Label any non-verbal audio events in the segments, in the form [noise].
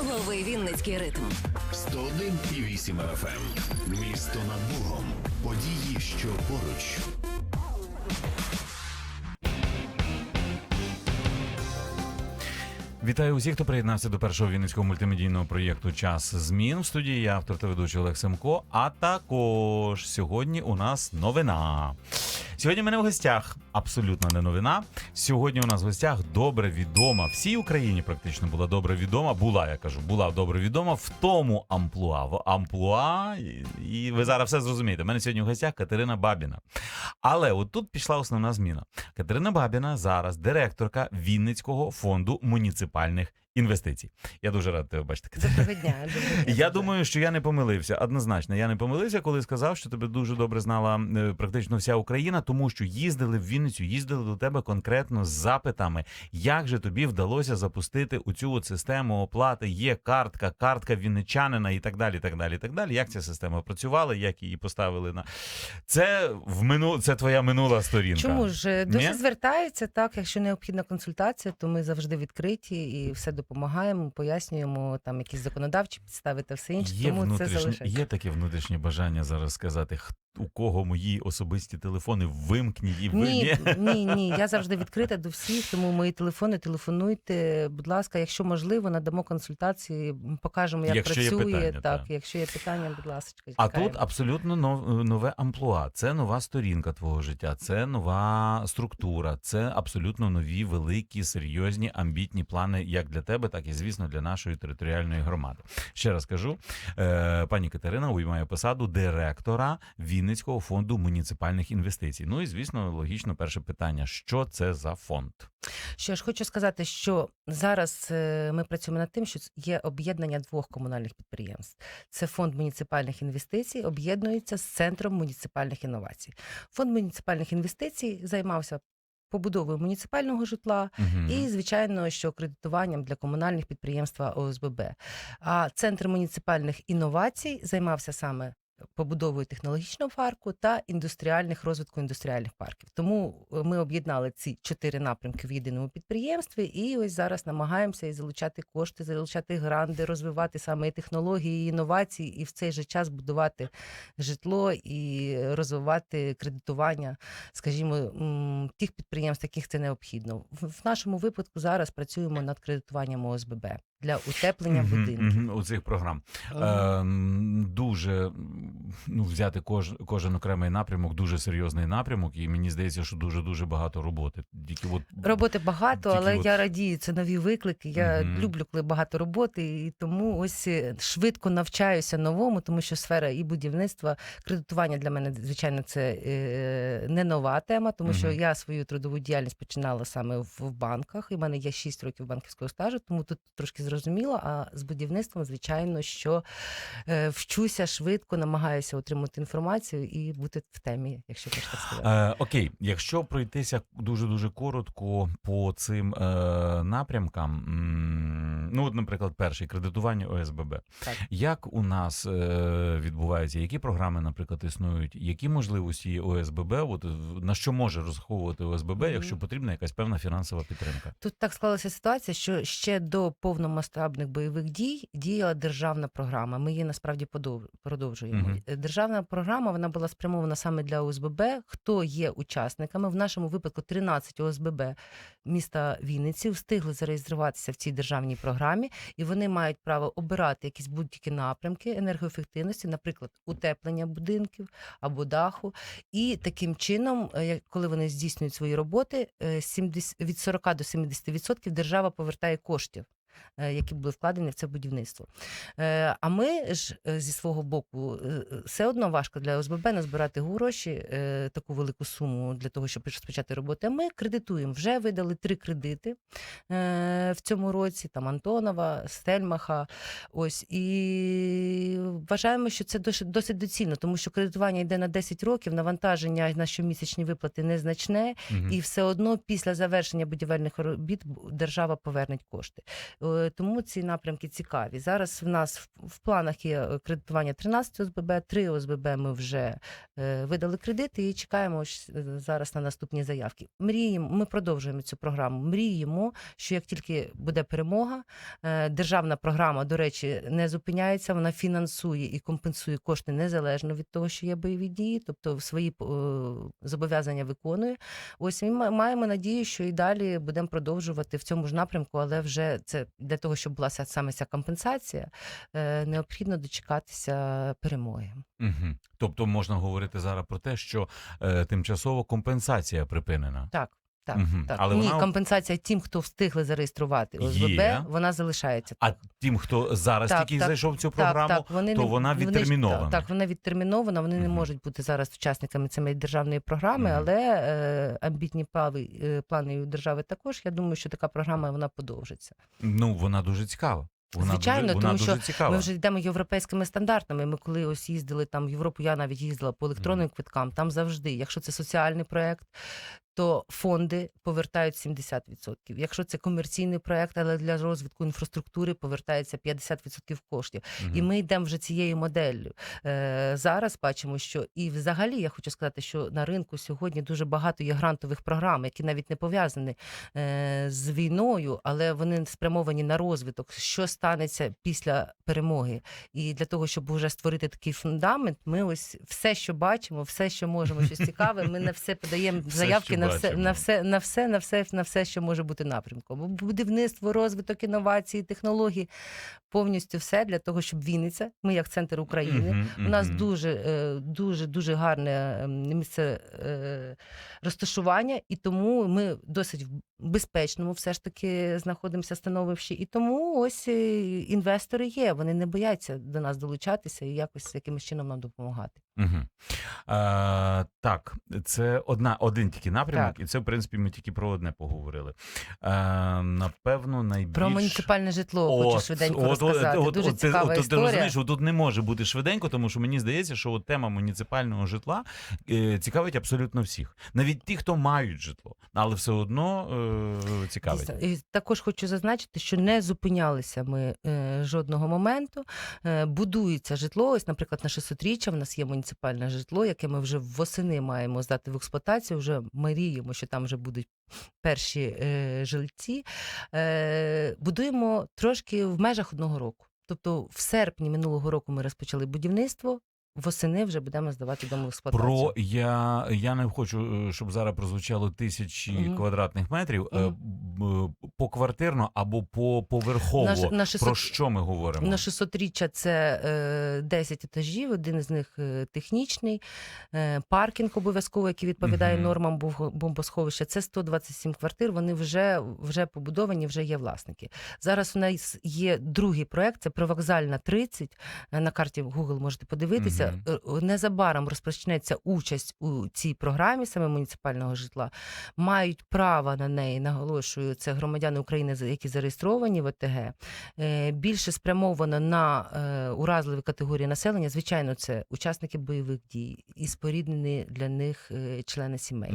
Лови Вінницький ритм. 101,8 FM. Місто над Богом. Події, що поруч. Вітаю усіх, хто приєднався до першого вінницького мультимедійного проєкту Час змін в студії. Я автор та ведучий Олег Семко. А також сьогодні у нас новина. Сьогодні в мене в гостях абсолютно не новина. Сьогодні у нас в гостях добре відома всій Україні. Практично була добре відома. Була, я кажу, була добре відома в тому амплуа. В амплуа, і, ви зараз все зрозумієте. У мене сьогодні в гостях Катерина Бабіна. Але от тут пішла основна зміна. Катерина Бабіна зараз директорка Вінницького фонду муніципальних інвестицій. Я дуже радий тебе бачити. Доброго дня. Доброго дня. [laughs] Я думаю, що я не помилився. Однозначно, я не помилився, коли сказав, що тебе дуже добре знала е, практично вся Україна, тому що їздили в Вінницю, їздили до тебе конкретно з запитами, як же тобі вдалося запустити у цю от систему оплати. Є картка, картка вінничанина і так далі. так далі, так далі. Як ця система працювала, як її поставили на це в мину... це твоя минула сторінка. Чому ж дуже Ні? звертаються так, якщо необхідна консультація, то ми завжди відкриті і все допомагаємо, пояснюємо там якісь законодавчі підстави та все інше. Є тому це внутрішнє, залишається. є таке внутрішнє бажання зараз сказати, «Х- у кого мої особисті телефони вимкніть і ви Ні, ні, ні. Я [laughs] завжди відкрита до всіх, тому мої телефони, телефонуйте. Будь ласка, якщо можливо, надамо консультації, покажемо, як Якщо працює. питання, так, так. якщо є питання, будь ласка, А чекаємо. тут абсолютно нове амплуа. Це нова сторінка твого життя, це нова структура, це абсолютно нові, великі, серйозні, амбітні плани, як для тебе, так і звісно для нашої територіальної громади. Ще раз кажу, е, пані Катерина уймає посаду директора Вінницького фонду муніципальних інвестицій. Ну і звісно, логічно, перше питання: що це за фонд? Що ж хочу сказати, що зараз е, ми працюємо над тим, що є об'єднання двох комунальних підприємств. Це фонд муніципальних інвестицій, об'єднується з центром муніципальних інновацій. Фонд муніципальних інвестицій займався побудовою муніципального житла. Мгм. І, звичайно, що кредитуванням для комунальних підприємств ОСББ. А центр муніципальних інновацій займався саме побудовою технологічного парку та індустріальних розвитку індустріальних парків. Тому е, ми об'єднали ці чотири напрямки в єдиному підприємстві, і ось зараз намагаємося і залучати кошти, залучати гранди, розвивати саме і технології, і інновації, і в цей же час будувати житло і розвивати кредитування, скажімо, тих підприємств, яких це необхідно. В в нашому випадку зараз працюємо над кредитуванням ОСББ для утеплення будинків. у цих програм. Ем, Ем, дуже ну, взяти кож, кожен окремий напрямок, дуже серйозний напрямок, і мені здається, що дуже дуже багато роботи. Тільки от Роботи багато, Тільки але от- я радію. Це нові виклики. Я Мгм. люблю, коли багато роботи, і тому ось е, швидко навчаюся новому, тому що сфера і будівництва, кредитування для мене, звичайно, це е, не нова тема, тому що я свою трудову діяльність починала саме в, в банках. І в мене є 6 років банківського стажу, тому тут трошки зрозуміло. А з будівництвом, звичайно, що е, вчуся швидко, намагаюся отримати інформацію і бути в темі, якщо так сказати. Е, окей, якщо пройтися дуже дуже коротко по цим е, напрямкам, ну от, наприклад, перший кредитування ОСББ. Так. Як у нас е, відбувається, які програми, наприклад, існують, які можливості є ОСББ? От на що може розраховувати ОСББ, Мгм. якщо потрібна якась певна фінансова підтримка? Тут так склалася ситуація, що ще до повномасштабних бойових дій діяла державна програма. Ми її насправді продовжуємо. Е, Державна програма вона була спрямована саме для ОСББ. Хто є учасниками? В нашому випадку 13 ОСББ міста Вінниці встигли зареєструватися в цій державній програмі, і вони мають право обирати якісь будь-які напрямки енергоефективності, наприклад, утеплення будинків або даху. І таким чином, е, коли вони здійснюють свої роботи, е, 70 від 40 до 70% держава повертає коштів. Е, Які були вкладені в це будівництво. Е, А ми ж е, зі свого боку все одно важко для ОСББ назбирати гроші, таку велику суму для того, щоб розпочати роботи. А ми кредитуємо. Вже видали три кредити в цьому році: там Антонова, Стельмаха. Ось і вважаємо, що це досить, доцільно, тому що кредитування йде на 10 років, навантаження на щомісячні виплати незначне, Мгм. і все одно після завершення будівельних робіт держава поверне кошти. Е, Тому ці напрямки цікаві. Зараз в нас в, планах є е, кредитування 13 ОСББ, 3 ОСББ ми вже е, видали кредити і чекаємо зараз на наступні заявки. Мріємо, ми продовжуємо цю програму. Мріємо, що як тільки буде перемога, державна програма, до речі, не зупиняється. Вона фінансує і компенсує кошти незалежно від того, що є бойові дії, тобто свої зобов'язання виконує. Ось ми маємо надію, що і далі будемо продовжувати в цьому ж напрямку, але вже це для того, щоб була саме ця компенсація, е, необхідно дочекатися перемоги. Угу. Тобто можна говорити зараз про те, що е, тимчасово компенсація припинена. Так. Так, Мгм. так. Але Ні, вона- компенсація тим, хто встигли зареєструвати ОСББ, Є. вона залишається. А тим, хто зараз Так, тільки так, зайшов в цю програму, вони то не- вона ж- відтермінована. Так, так, вона відтермінована. Вони не Мгм. можуть бути зараз учасниками цієї державної програми, Мгм. але е, амбітні плави, е, плани у держави також. Я думаю, що така програма вона подовжиться. ну вона дуже цікава. Вона Звичайно, дуже, вона тому дуже що цікава. Ми вже йдемо європейськими стандартами. Ми коли ось їздили там в Європу, я навіть їздила по електронним квиткам. Там завжди, якщо це соціальний проект, то фонди повертають 70%. Якщо це комерційний проект, але для розвитку інфраструктури повертається 50% коштів. Мгм. І ми йдемо вже цією моделлю. Е, зараз бачимо, що і взагалі я хочу сказати, що на ринку сьогодні дуже багато є грантових програм, які навіть не пов'язані е, з війною, але вони спрямовані на розвиток. Що станеться після перемоги? І для того, щоб вже створити такий фундамент, ми ось все, що бачимо, все, що можемо, щось цікаве, ми на все подаємо [laughs] заявки що на все, на все, на все, на все, на все, що може бути напрямком. Будівництво, розвиток, інновації, технології повністю все для того, щоб Вінниця, ми як центр України. Мгм, У нас дуже, е, дуже, дуже гарне ем, місце е, розташування, і тому ми досить в безпечному все ж таки знаходимося становищі. І тому ось е, інвестори є. Вони не бояться до нас долучатися і якось якимось чином нам допомагати. Угу. Е, так, це одна, один тільки напрямок, Так. і це, в принципі, ми тільки про одне поговорили. Е, напевно, найбільш... Про муніципальне житло хочу швиденько от, розказати. От, дуже от, цікава от, ти розумієш, от тут не може бути швиденько, тому що мені здається, що от тема муніципального житла е, цікавить абсолютно всіх. Навіть ті, хто мають житло, але все одно е, цікавить. І також хочу зазначити, що не зупинялися ми е, жодного моменту. Е, будується житло. Ось, наприклад, на 600-річчя в нас є муніципальне житло, яке ми вже восени маємо здати в експлуатацію. Вже мріємо, що там вже будуть перші е, жильці. Е, будуємо трошки в межах одного року. Тобто, в серпні минулого року ми розпочали будівництво. Восени вже будемо здавати дому в експлуатацію. Про я, я не хочу, е, щоб зараз прозвучало тисячі Мгм. квадратних метрів е, Мгм. поквартирно або по поверхово. На на 600 Про що ми говоримо? На 600-річчя це е, 10 етажів, один із них технічний, е, паркінг обов'язково, який відповідає Мгм. нормам бомбосховища. Це 127 квартир. Вони вже, вже побудовані, вже є власники. Зараз у нас є другий проект, це привокзальна 30. Е, На карті Google можете подивитися. Е, Незабаром розпочнеться участь у цій програмі саме муніципального житла. Мають право на неї, наголошую, це громадяни України, які зареєстровані в ОТГ е, більше спрямовано на е, уразливі категорії населення. Звичайно, це учасники бойових дій і споріднені для них е, члени сімей,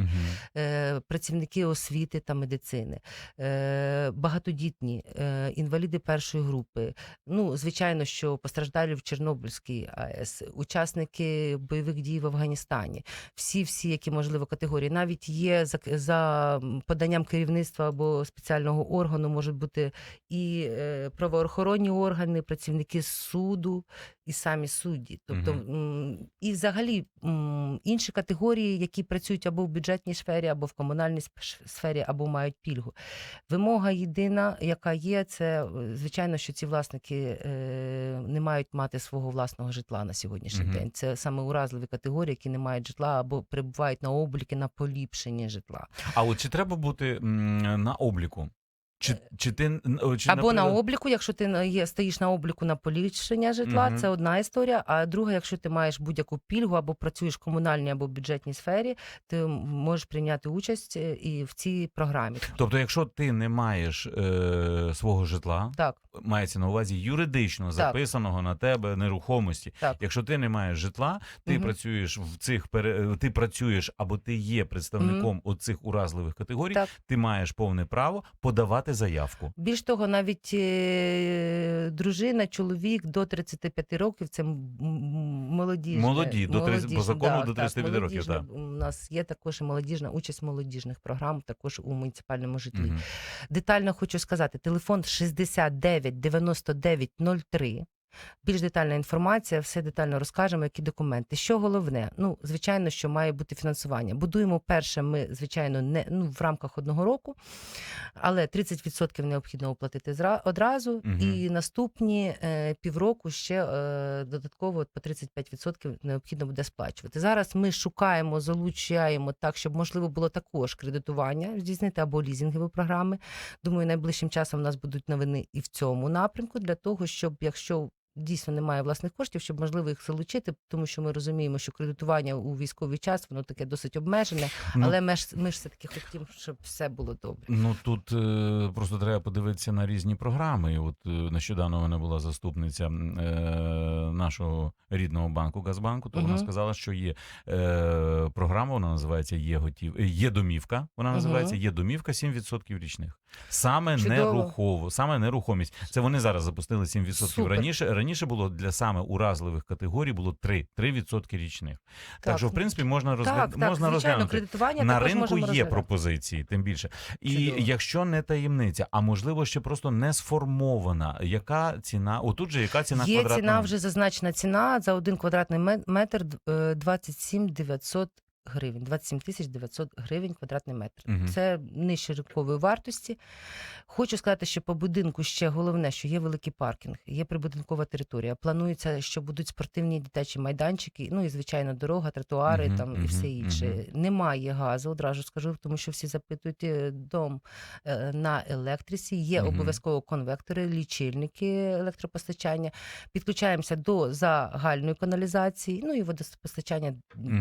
е, працівники освіти та медицини, е, багатодітні, е, інваліди першої групи. Ну, звичайно, що постраждалі в Чорнобильській АЕС, учасники бойових дій в Афганістані, всі, всі, які можливо категорії, навіть є за, за поданням керівництва або спеціального органу, можуть бути і е, правоохоронні органи, працівники суду, і самі судді. Тобто, м, і взагалі інші категорії, які працюють або в бюджетній сфері, або в комунальній сфері, або мають пільгу. Вимога єдина, яка є, це е, звичайно, що ці власники е, не мають мати свого власного житла на сьогоднішній Мгм. день. Це саме уразливі категорії, які не мають житла або перебувають на обліки на поліпшення житла. А от чи треба бути на обліку? Чи, чи ти чи, Е, Або на обліку, якщо ти є, стоїш на обліку на поліпшення житла, Мгм. це одна історія. А друга, якщо ти маєш будь-яку пільгу або працюєш в комунальній або бюджетній сфері, ти можеш прийняти участь е, і в цій програмі. Тобто, якщо ти не маєш е, свого житла, Так, мається на увазі юридично записаного на тебе нерухомості. так. Якщо ти не маєш житла, ти Мгм. працюєш в цих пере... ти працюєш або ти є представником оцих уразливих категорій, Так. ти маєш повне право подавати подати заявку. Більш того, навіть е, дружина, чоловік до 35 років це м- м- молодіжне. Молоді, до 30 по закону до 35 років, так. У нас є також і молодіжна участь молодіжних програм, також у муніципальному житлі. Мгм. Детально хочу сказати: телефон 69 99 03. Більш детальна інформація, все детально розкажемо, які документи. Що головне? Ну, звичайно, що має бути фінансування. Будуємо перше, ми, звичайно, не ну, в рамках одного року, але 30% необхідно оплатити зра- одразу, Мгм. і наступні е, півроку ще е, додатково по 35% необхідно буде сплачувати. Зараз ми шукаємо, залучаємо так, щоб можливо було також кредитування здійснити або лізінгові програми. Думаю, найближчим часом у нас будуть новини і в цьому напрямку для того, щоб якщо дійсно немає власних коштів, щоб можливо їх залучити, тому що ми розуміємо, що кредитування у військовий час воно таке досить обмежене, Ну, але ми ж ми ж все таки хотімо, щоб все було добре. Ну тут е, просто треба подивитися на різні програми. От е, нещодавно в мене була заступниця е, нашого рідного банку Газбанку. То вона сказала, що є е, програма, вона називається Є готів е, є домівка. Вона Мгм. називається Є домівка 7% річних. Саме Чудово. нерухово, саме нерухомість. Це вони зараз запустили 7%. Супер. Раніше раніше було для саме уразливих категорій було 3, 3% річних. Так, Так. що в принципі можна розгля... Так, так, можна звичайно, розглянути кредитування на ринку є пропозиції, тим більше. І Чудово. якщо не таємниця, а можливо ще просто не сформована, яка ціна? Отут же яка ціна Є квадратного? ціна вже зазначена ціна за один квадратний ме- метр е, 27 900 гривень. 27 тисяч 900 гривень квадратний метр. Мгм. Це нижче ринкової вартості. Хочу сказати, що по будинку ще головне, що є великий паркінг, є прибудинкова територія. Планується, що будуть спортивні дитячі майданчики, ну і звичайно, дорога, тротуари Мгм, там і все інше. мгм. Немає газу, одразу скажу, тому що всі запитують е, дом е, на електриці. Є Мгм. обов'язково конвектори, лічильники електропостачання. Підключаємося до загальної каналізації, ну і водопостачання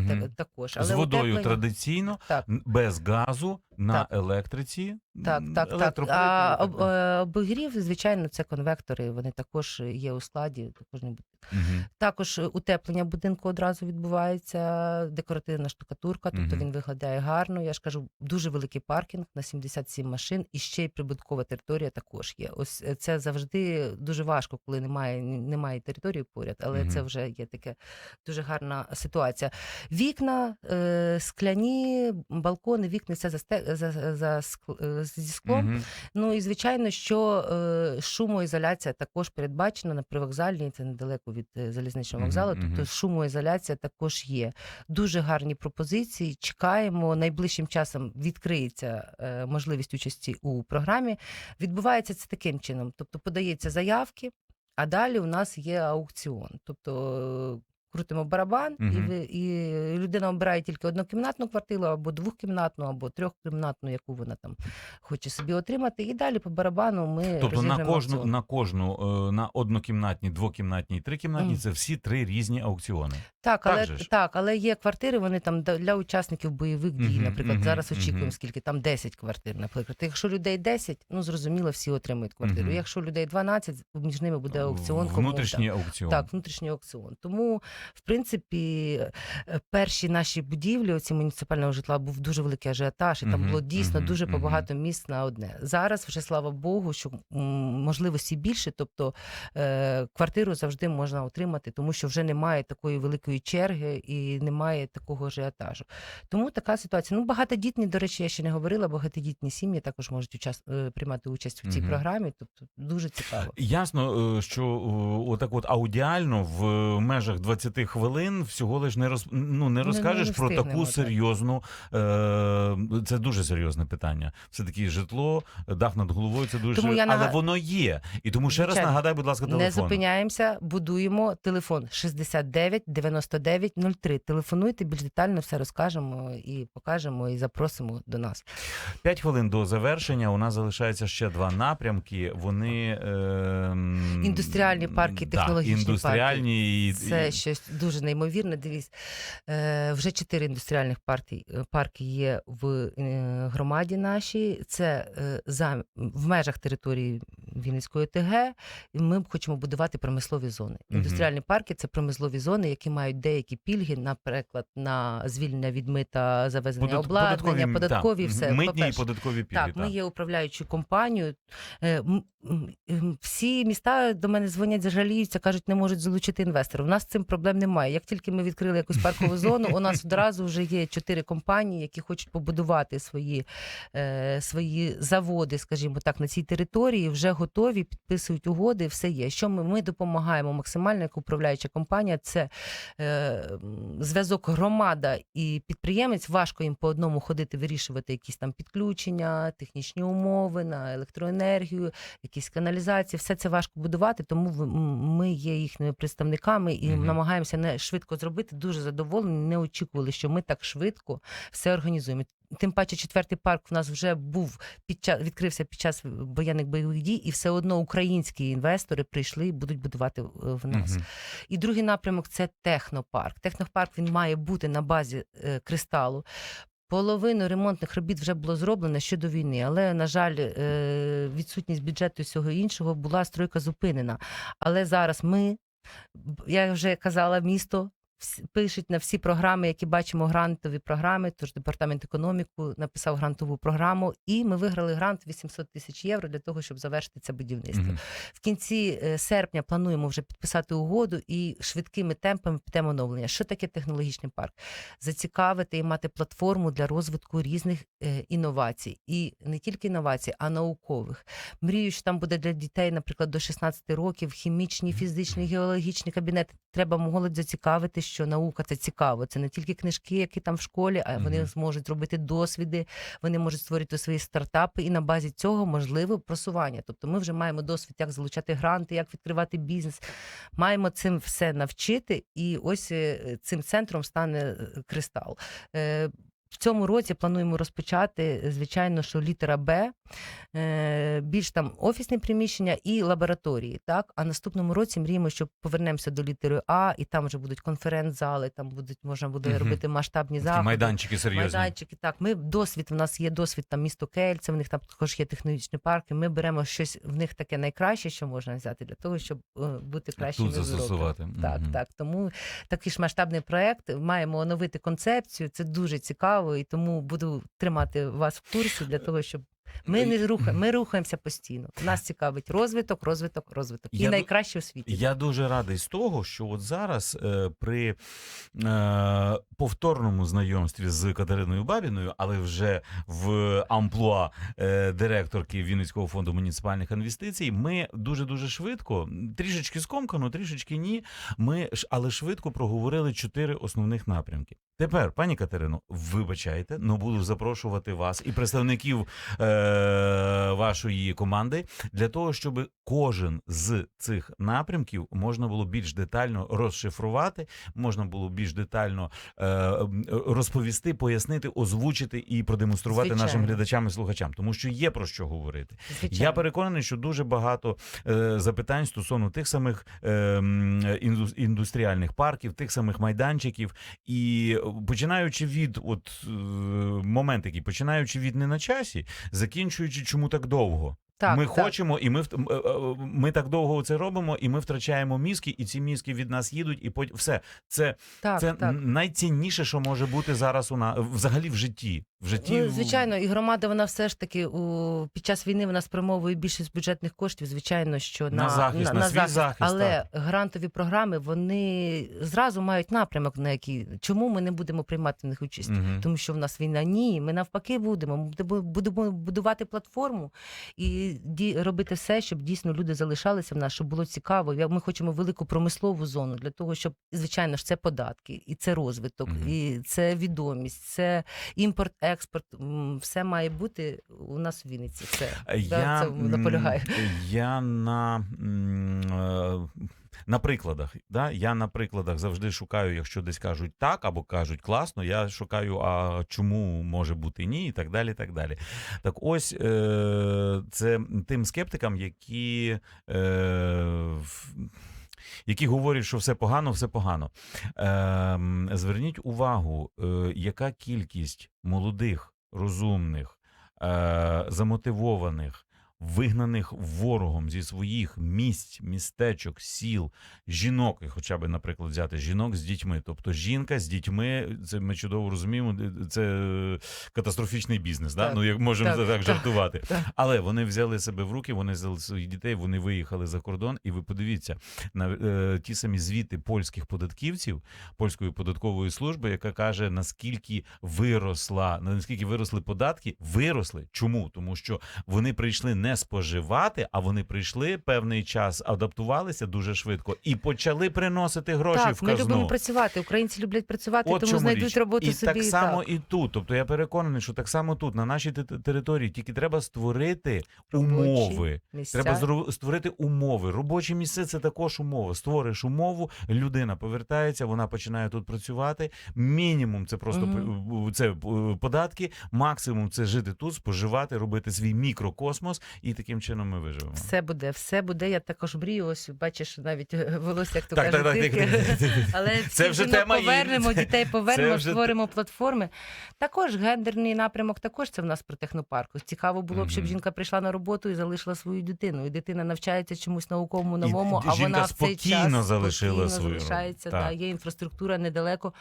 та- також. з водою утеплення- традиційно, Так. без газу, на Так. електриці. Так, так, так. А об, е, обігрів, звичайно, це конвектори. Вони також є у складі. Також не буде. Мгм. Також е, утеплення будинку одразу відбувається, декоративна штукатурка, тобто Мгм. він виглядає гарно. Я ж кажу, дуже великий паркінг на 77 машин, і ще й прибуткова територія також є. Ось е, це завжди дуже важко, коли немає немає території поряд, але це вже є таке дуже гарна ситуація. Вікна, е, скляні, балкони, вікна, засте, за, за, ск- е, зі склом. Мгм. Ну і звичайно, що е, шумоізоляція також передбачена на привокзальній, це недалеко від е, залізничного вокзалу. мгм. Тобто шумоізоляція також є. Дуже гарні пропозиції. Чекаємо. Найближчим часом відкриється е, можливість участі у програмі. Відбувається це таким чином: тобто подається заявки, а далі у нас є аукціон. Тобто е, крутимо барабан, і, Мгм. і людина обирає тільки однокімнатну квартиру, або двохкімнатну, або трьохкімнатну, яку вона там хоче собі отримати. І далі по барабану ми Тобто на кожну, аукціон. на кожну, е, на однокімнатні, двокімнатні і трикімнатні, Мгм. це всі три різні аукціони. Так, Так але же так, але є квартири, вони там для учасників бойових дій. Мгм, Наприклад, мгм, зараз очікуємо, скільки там 10 квартир. Наприклад, якщо людей 10, ну зрозуміло, всі отримують квартиру. Мгм. Якщо людей 12, між ними буде аукціон. Внутрішній аукціон. Так, внутрішній аукціон. Тому, в принципі, е, перші наші будівлі, оці муніципального житла, був дуже великий ажіотаж, і там було дійсно дуже побагато місць на одне. Зараз вже слава Богу, що можливості більше, тобто е, квартиру завжди можна отримати, тому що вже немає такої великої черги і немає такого ажіотажу. Тому така ситуація. Ну, багатодітні, до речі, я ще не говорила, багатодітні сім'ї також можуть учас... е, приймати участь в цій програмі. Тобто дуже цікаво. Ясно, що отак от аудіально в межах 20 хвилин всього лиш не роз ну не не розкажеш про таку серйозну. Е, це дуже серйозне питання. Все таки житло, дах над головою. Це дуже Тому я але воно є. І тому ще раз Звичайно. нагадай, будь ласка, телефон. Не зупиняємося, будуємо телефон 69 99 03. Телефонуйте, більш детально все розкажемо і покажемо, і запросимо до нас. П'ять хвилин до завершення. У нас залишається ще два напрямки. Вони е, Індустріальні парки, да, технологічні індустріальні і, Це і- щось дуже неймовірно. Дивись, е, вже чотири індустріальних партій, е, парки є в е, громаді нашій. Це е, за, в межах території Вінницької ОТГ. І ми хочемо будувати промислові зони. Індустріальні парки це промислові зони, які мають деякі пільги, наприклад, на звільнення від мита, завезення Подат- обладнання, податкові, так, все. Митні і податкові пільги. Так, ми є управляючою компанією. Е, Всі міста до мене дзвонять, жаліються, кажуть, не можуть залучити інвесторів. У нас з цим проблем немає. Як тільки ми відкрили якусь паркову зону, у нас одразу вже є чотири компанії, які хочуть побудувати свої, е, свої заводи, скажімо так, на цій території, вже готові, підписують угоди, все є. Що ми, ми допомагаємо максимально, як управляюча компанія, це е, зв'язок громада і підприємець. Важко їм по одному ходити, вирішувати якісь там підключення, технічні умови на електроенергію, якісь каналізації. Все це важко будувати, тому ми є їхніми представниками і Мгм. намагаємося не швидко зробити. Дуже задоволені. Не очікували, що ми так швидко все організуємо. Тим паче, четвертий парк в нас вже був під час відкрився під час воєнних бойових дій, і все одно українські інвестори прийшли і будуть будувати е, в нас. Мгм. І другий напрямок це технопарк. Технопарк він має бути на базі е, кристалу. Половину ремонтних робіт вже було зроблено ще до війни, але на жаль, е, відсутність бюджету і всього іншого була стройка зупинена. Але зараз ми, я вже казала, місто пишуть на всі програми, які бачимо, грантові програми. Тож департамент економіку написав грантову програму, і ми виграли грант 800 тисяч євро для того, щоб завершити це будівництво. Мгм. В кінці е, серпня плануємо вже підписати угоду і швидкими темпами підемо оновлення. Що таке технологічний парк? Зацікавити і мати платформу для розвитку різних е, інновацій, і не тільки інновацій, а наукових. Мрію, що там буде для дітей, наприклад, до 16 років хімічні, фізичні, геологічні кабінети. Треба молодь зацікавити, що наука це цікаво. Це не тільки книжки, які там в школі, а вони Мгм. зможуть робити досвіди, вони можуть створити свої стартапи, і на базі цього можливо просування. Тобто, ми вже маємо досвід, як залучати гранти, як відкривати бізнес. Маємо цим все навчити, і ось е, цим центром стане е, кристал. Е, В цьому році плануємо розпочати, звичайно, що літера Б, більш там офісні приміщення і лабораторії. Так, а наступному році мріємо, що повернемося до літери А, і там вже будуть конференц-зали, там будуть можна буде Мгм. робити масштабні Такі заходи. майданчики серйозні. Майданчики, так. Ми досвід, в нас є досвід там місто Кельце, в них там також є технологічні парки. Ми беремо щось в них таке найкраще, що можна взяти для того, щоб е, бути кращими Тут застосувати. Так, Мгм. так. Тому такий ж масштабний проект. Маємо оновити концепцію. Це дуже цікаво, і тому буду тримати вас в курсі для того, щоб ми не рухаємо, ми рухаємося постійно. Нас цікавить розвиток, розвиток, розвиток. І ду- найкраще у світі. Я дуже радий з того, що от зараз е, при е, повторному знайомстві з Катериною Бабіною, але вже в амплуа е, директорки Вінницького фонду муніципальних інвестицій, ми дуже дуже швидко, трішечки скомкано, трішечки ні. Ми але швидко проговорили чотири основних напрямки. Тепер, пані Катерино, вибачайте, но буду запрошувати вас і представників е, вашої команди для того, щоб кожен з цих напрямків можна було більш детально розшифрувати, можна було більш детально е, розповісти, пояснити, озвучити і продемонструвати Звичайно. нашим глядачам і слухачам, тому що є про що говорити. Звичайно. Я переконаний, що дуже багато е, запитань стосовно тих самих е, індустріальних парків, тих самих майданчиків, і починаючи від от е, момент, який починаючи від не на часі, закінчуючи чому так довго. Так, ми так. хочемо, і ми е, е, ми так довго це робимо, і ми втрачаємо мізки, і ці мізки від нас їдуть, і потім все це, так, це так. найцінніше, що може бути зараз у нас взагалі в житті. В житті Ну, звичайно, і громада вона все ж таки у під час війни вона спрямовує більшість бюджетних коштів. Звичайно, що на, На захист, на свій захист, але грантові програми вони зразу мають напрямок, на який чому ми не будемо приймати в них участь. Мгм. Тому що в нас війна ні, ми навпаки будемо. Ми будемо- будувати платформу і робити все, щоб дійсно люди залишалися в нас, щоб було цікаво. Ми хочемо велику промислову зону для того, щоб звичайно ж це податки, і це розвиток, Мгм. і це відомість, це імпорт, експорт. Все має бути у нас в Вінниці. Це Я, це наполягаю. Я на, е, на прикладах. Да? Я на прикладах завжди шукаю, якщо десь кажуть так або кажуть класно, я шукаю, а чому може бути ні, і так далі. Так далі. Так ось е, це тим скептикам, які. Е, які говорять, що все погано, все погано. Ем, зверніть увагу, е, яка кількість молодих, розумних, е, замотивованих, вигнаних ворогом зі своїх місць, містечок, сіл, жінок, і хоча б, наприклад, взяти жінок з дітьми. Тобто жінка з дітьми, це ми чудово розуміємо, це катастрофічний бізнес. Да? Так, Ну, як можемо так, так, так, жартувати. так. Але вони взяли себе в руки, вони взяли своїх дітей, вони виїхали за кордон, і ви подивіться на е, ті самі звіти польських податківців, польської податкової служби, яка каже, наскільки виросла, наскільки виросли податки, виросли. Чому? Тому що вони прийшли не споживати, а вони прийшли певний час, адаптувалися дуже швидко і почали приносити гроші в Так, ми любимо працювати. Українці люблять працювати, От тому знайдуть річ. роботу і собі. так само і тут. Тобто я переконаний, що так само тут, на нашій території, тільки треба створити Робочі умови. місця. Треба створити умови. Робочі місце це також умова. Створиш умову, людина повертається, вона починає тут працювати. Мінімум це просто п- це е, податки, максимум це жити тут, споживати, робити свій мікрокосмос, і таким чином ми виживемо. Все буде, все буде. Я також мрію. Ось бачиш, навіть е, волосся, як то Так, кажуть, так, так. [laughs] Але Це вже тема повернемо, дітей повернемо, вже створимо платформи. Також гендерний напрямок, також це в нас про технопарку. Цікаво було б, щоб жінка прийшла на роботу і залишила свою дитину. І дитина навчається чомусь науковому І новому, а жінка вона в цей час залишила свою залишається. Да, Так. є інфраструктура недалеко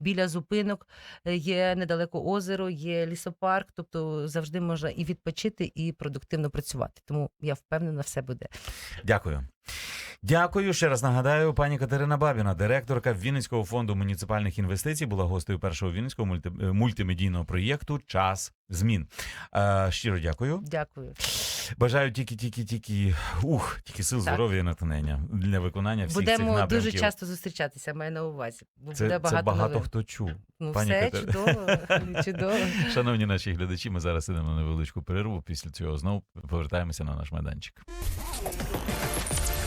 біля зупинок, е, є недалеко озеро, є лісопарк. Тобто завжди можна і відпочити, і продуктивно працювати. Тому я впевнена, все буде. Дякую. Дякую. Ще раз нагадаю, пані Катерина Бабіна, директорка Вінницького фонду муніципальних інвестицій, була гостею першого вінницького мульти... е, мультимедійного проєкту Час змін. Е, щиро дякую. Дякую. Бажаю тільки, тільки, тільки ух, тільки сил, Так. здоров'я і натхнення для виконання всіх цих Будемо напрямків. дуже часто зустрічатися, маю на увазі. Бо Це, буде це багато, багато новин. хто чув. Ну, пані все Катер- чудово, [laughs] чудово. Шановні наші глядачі, ми зараз ідемо на невеличку перерву. Після цього знову повертаємося на наш майданчик.